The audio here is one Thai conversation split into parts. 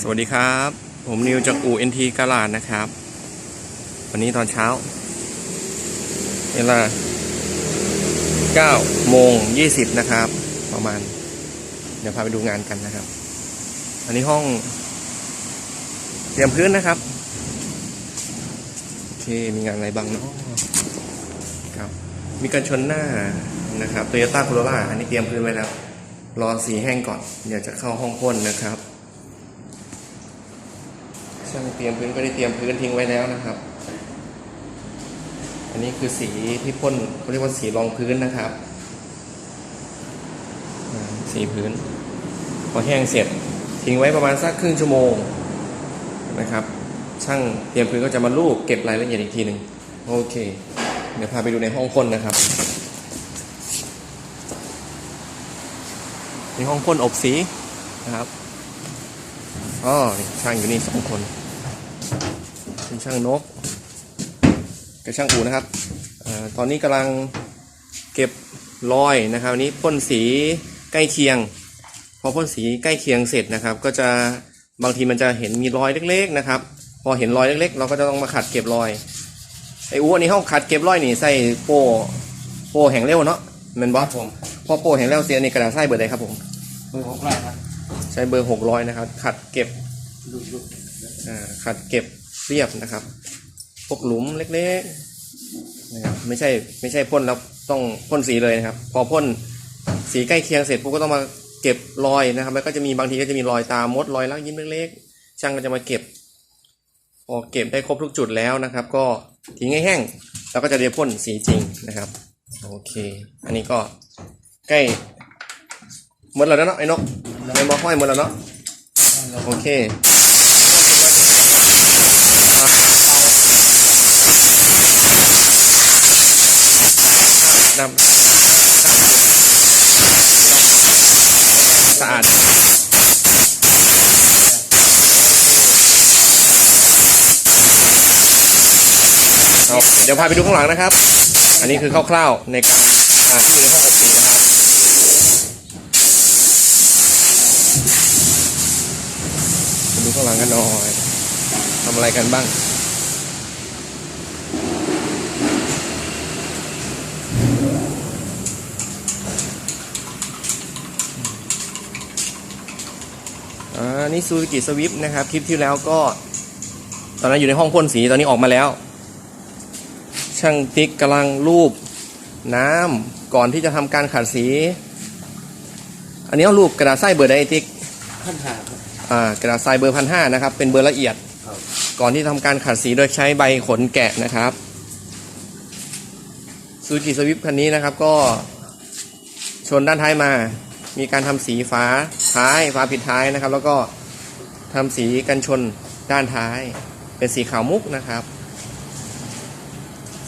สวัสดีครับ ผมนิวจากอู่ NT กาลาดนะครับ วันนี้ตอนเช้า เวลา9โมง20 นะครับ ประมาณ เดี๋ยวพาไปดูงานกันนะครับ อันนี้ห้อง เตรียมพื้นนะครับ โอเค มีงานอะไรบ้างเนาะครับ มีการชนหน้านะครับโตโยต้าโคโรล่าอันนี้เตรียมพื้นไว้แล้ว รอสีแห้งก่อน เดี๋ยวจะเข้าห้องพ่นนะครับ ช่างเตรียมพื้นก็ได้เตรียมพื้นทิ้งไว้แล้วนะครับ อันนี้คือสีที่พ่นเขาเรียกว่าสีรองพื้นนะครับ สีพื้น พอแห้งเสร็จทิ้งไว้ประมาณสักครึ่งชั่วโมงนะครับ ช่างเตรียมพื้นก็จะมาลูบเก็บรายละเอียดอีกทีหนึ่งโอเค เดี๋ยวพาไปดูในห้องพ่นนะครับในห้องพ่นอบสีนะครับอ๋อช่างอยู่นี่สองคน เป็นช่างนกกับช่างอูนะครับเออตอนนี้กำลังเก็บรอยนะครับอันนี้พ่นสีใกล้เคียง พอพ่นสีใกล้เคียงเสร็จนะครับ ก็จะบางทีมันจะเห็นมีรอยเล็ก ๆนะครับ พอเห็นรอยเล็ก ๆ เราก็จะต้องมาขัดเก็บรอยไอ้อ้วนนี่ห้องขัดเก็บรอยนี่ใส่โป้โป้แห่งเร็วเนาะแมันบอสผมพอโป้แห่งเร็วเสียนี่กระดาษไส้เบอร์ใดครับผมเบอร์หกร้อยครับใช้เบอร์หกร้อยนะครับ ขัดเก็บดูดูอ่าขัดเก็บ เรียบนะครับพวกหลุมเล็กๆนะครับไม่ใช่ไม่ใช่พ่นแล้วต้องพ่นสีเลยนะครับ พอพ่นสีใกล้เคียงเสร็จปุ๊บก็ต้องมาเก็บรอยนะครับแล้วก็จะมีบางทีก็จะมีรอยตามดรอยลักยิ้มเล็กๆช่างก็จะมาเก็บพอเก็บได้ครบทุกจุดแล้วนะครับ ก็ทิ้งให้แห้งแล้วก็จะเรียพ่นสีจริงนะครับโอเค อันนี้ก็ใกล้หมดแล้วเนาะไอ้นกไอ้บอห้อยหมดแล้วเนาะโอเค ดำสะอาดเอาเดี๋ยวพาไปดูข้างหลังนะครับ อันนี้คือคร่าวๆในการที่อยู่ในห้องอบสีนะครับดูข้างหลังกันหน่อยทำอะไรกันบ้าง อ่านี่ซูซูกิสวิฟนะครับคลิปที่แล้วก็ ตอนนั้นอยู่ในห้องพ่นสีตอนนี้ออกมาแล้ว ช่างติ๊กกำลังรูปน้ำก่อนที่จะทำการขัดสี อันนี้เอารูปกระดาษทรายเบอร์ใดติ๊กขั้นหาครับอ่ากระดาษทรายเบอร์พันห้านะครับเป็นเบอร์ละเอียด ครับก่อนที่ทำการขัดสีโดยใช้ใบขนแกะนะครับซูซูกิสวิฟคันนี้นะครับก็ชนด้านท้ายมา มีการทำสีฝาท้ายฝาปิดท้ายนะครับ แล้วก็ทำสีกันชนด้านท้าย เป็นสีขาวมุกนะครับ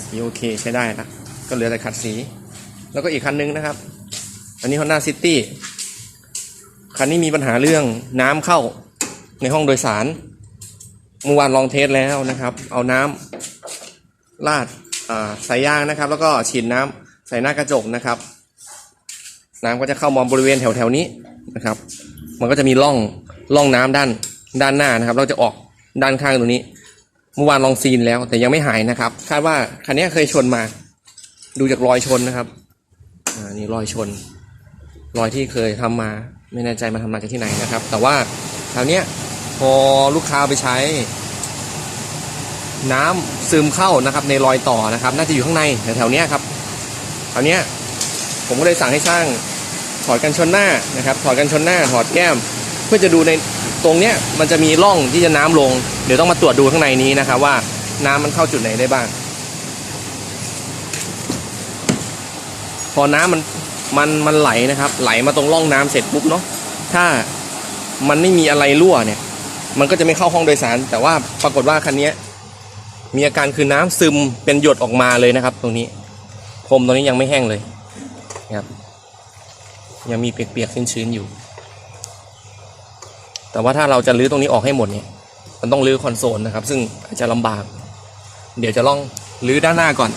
สีโอเคใช้ได้ละก็เหลือแต่ขัดสี แล้วก็อีกคันนึงนะครับ อันนี้ Honda City คันนี้มีปัญหาเรื่องน้ำเข้าในห้องโดยสารเมื่อวานลองเทสแล้วนะครับ เอาน้ำราดอ่าสายยางนะครับ แล้วก็ฉีดน้ำใส่หน้ากระจกนะครับ น้ำก็จะเข้ามาบริเวณแถวๆนี้นะครับ มันก็จะมีร่องร่องน้ำด้านด้านหน้านะครับ เราจะออกด้านข้างตรงนี้ เมื่อวานลองซีนแล้ว แต่ยังไม่หายนะครับ คาดว่าคันนี้เคยชนมา ดูจากรอยชนนะครับอ่านี่รอยชน รอยที่เคยทำมา ไม่แน่ใจมาทำมาจากที่ไหนนะครับ แต่ว่าคราวเนี้ยพอลูกค้าไปใช้ น้ำซึมเข้านะครับในรอยต่อนะครับ น่าจะอยู่ข้างในแถวๆนี้ครับคราวเนี้ยผมก็เลยสั่งให้ช่าง ถอดกันชนหน้านะครับถอดกันชนหน้าถอดแก้ม เพื่อจะดูในตรงเนี้ยมันจะมีร่องที่จะน้ำลง เดี๋ยวต้องมาตรวจดูข้างในนี้นะครับว่าน้ำมันเข้าจุดไหนได้บ้าง พอน้ำมันมันมันไหลนะครับ ไหลมาตรงร่องน้ำเสร็จปุ๊บเนาะถ้ามันไม่มีอะไรรั่วเนี่ย มันก็จะไม่เข้าห้องโดยสาร แต่ว่าปรากฏว่าคันนี้มีอาการคือน้ำซึมเป็นหยดออกมาเลยนะครับ ตรงนี้พรมตรงนี้ยังไม่แห้งเลยนะครับ ยังมีเปียกๆชื้นๆอยู่ แต่ว่าถ้าเราจะรื้อตรงนี้ออกให้หมดเนี่ยมันต้องรื้อคอนโซลนะครับ ซึ่งอาจจะลำบาก เดี๋ยวจะลองรื้อด้านหน้าก่อน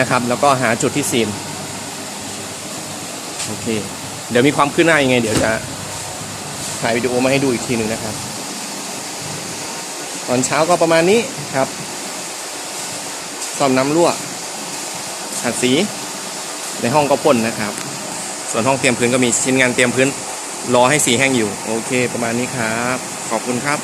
นะครับ แล้วก็หาจุดที่ซีนโอเค เดี๋ยวมีความคืบหน้ายังไง เดี๋ยวจะถ่ายวิดีโอมาให้ดูอีกทีหนึ่งนะครับ ตอนเช้าก็ประมาณนี้ครับซ่อมน้ำรั่วขัดสี ในห้องก็พ่นนะครับ ส่วนห้องเตรียมพื้นก็มีชิ้นงานเตรียมพื้นรอให้สีแห้งอยู่ โอเค ประมาณนี้ครับ ขอบคุณครับ